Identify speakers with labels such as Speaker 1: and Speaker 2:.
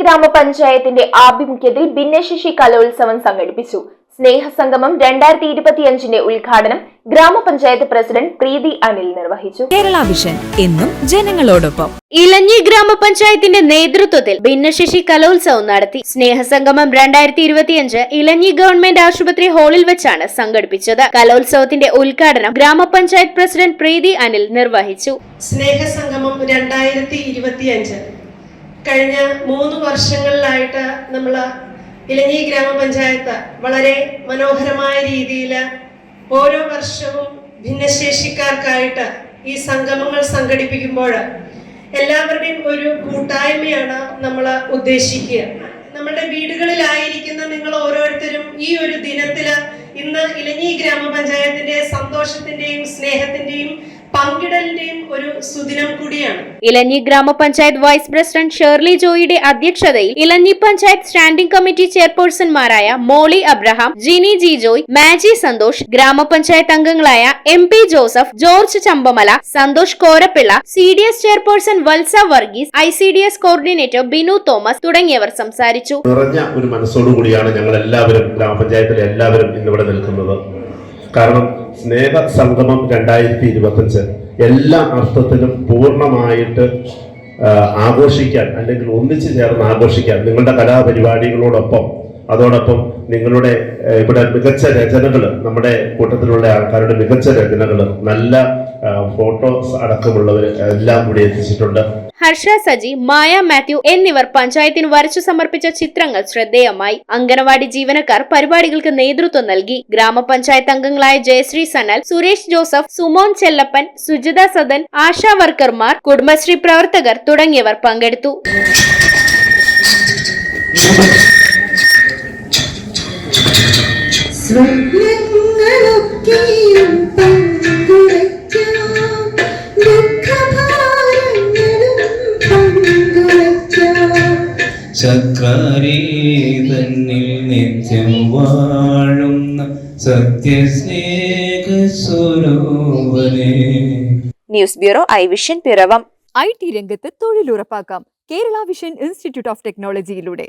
Speaker 1: ഗ്രാമപഞ്ചായത്തിന്റെ ആഭിമുഖ്യത്തിൽ ഭിന്നശേഷി കലോത്സവം സംഘടിപ്പിച്ചു. സ്നേഹസംഗമം രണ്ടായിരത്തി ഇരുപത്തിയഞ്ചിന്റെ ഉദ്ഘാടനം ഗ്രാമപഞ്ചായത്ത് പ്രസിഡന്റ് പ്രീതി അനിൽ നിർവഹിച്ചു.
Speaker 2: കേരള വിഷൻ എന്നും ജനങ്ങളോടൊപ്പം.
Speaker 3: ഇലഞ്ഞി ഗ്രാമപഞ്ചായത്തിന്റെ നേതൃത്വത്തിൽ ഭിന്നശേഷി കലോത്സവം നടത്തി. സ്നേഹസംഗമം രണ്ടായിരത്തി ഇരുപത്തിയഞ്ച് ഇലഞ്ഞി ഗവൺമെന്റ് ആശുപത്രി ഹാളിൽ വെച്ചാണ് സംഘടിപ്പിച്ചത്. കലോത്സവത്തിന്റെ ഉദ്ഘാടനം ഗ്രാമപഞ്ചായത്ത് പ്രസിഡന്റ് പ്രീതി അനിൽ നിർവഹിച്ചു.
Speaker 4: സ്നേഹസംഗമം രണ്ടായിരത്തി ഇരുപത്തിയഞ്ച് കഴിഞ്ഞ മൂന്ന് വർഷങ്ങളിലായിട്ട് നമ്മൾ ഇലഞ്ഞി ഗ്രാമപഞ്ചായത്ത് വളരെ മനോഹരമായ രീതിയിൽ ഓരോ വർഷവും ഭിന്നശേഷിക്കാർക്കായിട്ട് ഈ സംഗമങ്ങൾ സംഘടിപ്പിക്കുമ്പോൾ എല്ലാവരുടെയും ഒരു കൂട്ടായ്മയാണ് നമ്മൾ ഉദ്ദേശിക്കുക. നമ്മുടെ വീടുകളിലായിരിക്കുന്ന നിങ്ങൾ ഓരോരുത്തരും ഈ ഒരു ദിനത്തിൽ ഇന്ന് ഇലഞ്ഞി ഗ്രാമപഞ്ചായത്തിന്റെ സന്തോഷത്തിന്റെയും സ്നേഹത്തിന്റെയും പങ്കിടലിന്റെയും ഒരു സുദിനം കൂടിയാണ്.
Speaker 3: ഇലഞ്ഞി ഗ്രാമപഞ്ചായത്ത് വൈസ് പ്രസിഡന്റ് ഷേർലി ജോയിയുടെ അധ്യക്ഷതയിൽ Elanji panchayat standing committee ചെയർപേഴ്സൺമാരായ Molly Abraham Jini G Joy Maji Santhosh ഗ്രാമപഞ്ചായത്ത് അംഗങ്ങളായ M P Joseph George Champamala Santhosh Korappilla C D S chairperson Valsa Varghese I C D S coordinator Binu Thomas തുടങ്ങിയവർ സംസാരിച്ചു.
Speaker 5: നിറഞ്ഞ ഒരു മനസ്സോടുകൂടിയാണ് ഞങ്ങൾ എല്ലാവരും ഗ്രാമപഞ്ചായത്തിലെ എല്ലാവരും ഇന്നിവിടെ നിൽക്കുന്നത്. കാരണം സ്നേഹ സംഗമം രണ്ടായിരത്തി ഇരുപത്തഞ്ച് എല്ലാ അർത്ഥത്തിലും പൂർണമായിട്ട് ആഘോഷിക്കാൻ അല്ലെങ്കിൽ ഒന്നിച്ചു ചേർന്ന് ആഘോഷിക്കാൻ നിങ്ങളുടെ കലാപരിപാടികളോടൊപ്പം അതോടൊപ്പം നിങ്ങളുടെ ഇവിടെ മികച്ച രചനകൾ നമ്മുടെ കൂട്ടത്തിലുള്ള ആൾക്കാരുടെ മികച്ച രചനകൾ നല്ല ഫോട്ടോസ് അടക്കമുള്ളവർ എല്ലാം കൂടി എത്തിച്ചിട്ടുണ്ട്.
Speaker 3: ഹർഷ സജി മായ മാത്യു എന്നിവർ പഞ്ചായത്തിന് വരച്ചു സമർപ്പിച്ച ചിത്രങ്ങൾ ശ്രദ്ധേയമായി. അംഗനവാടി ജീവനക്കാർ പരിപാടികൾക്ക് നേതൃത്വം നൽകി. ഗ്രാമപഞ്ചായത്ത് അംഗങ്ങളായ ജയശ്രീ സനൽ സുരേഷ് ജോസഫ് സുമോൻ ചെല്ലപ്പൻ സുജിത സദൻ ആശാ വർക്കർമാർ കുടുംബശ്രീ പ്രവർത്തകർ തുടങ്ങിയവർ പങ്കെടുത്തു.
Speaker 6: സ്വപ്നങ്ങളൊക്കെയും പങ്കുവയ്ക്കാം. ദുഃഖഭാരങ്ങളും പങ്കുവയ്ക്കാം.
Speaker 7: ചക്രാരി തന്നിൽ നിത്യം വാഴുന്ന സത്യസ്നേഹ സ്വരൂപനെ.
Speaker 1: News bureau I vision Piravom.
Speaker 2: I T രംഗത്ത് തൊഴിലുറപ്പാക്കാം. Kerala vision institute of ടെക്നോളജിയിലൂടെ.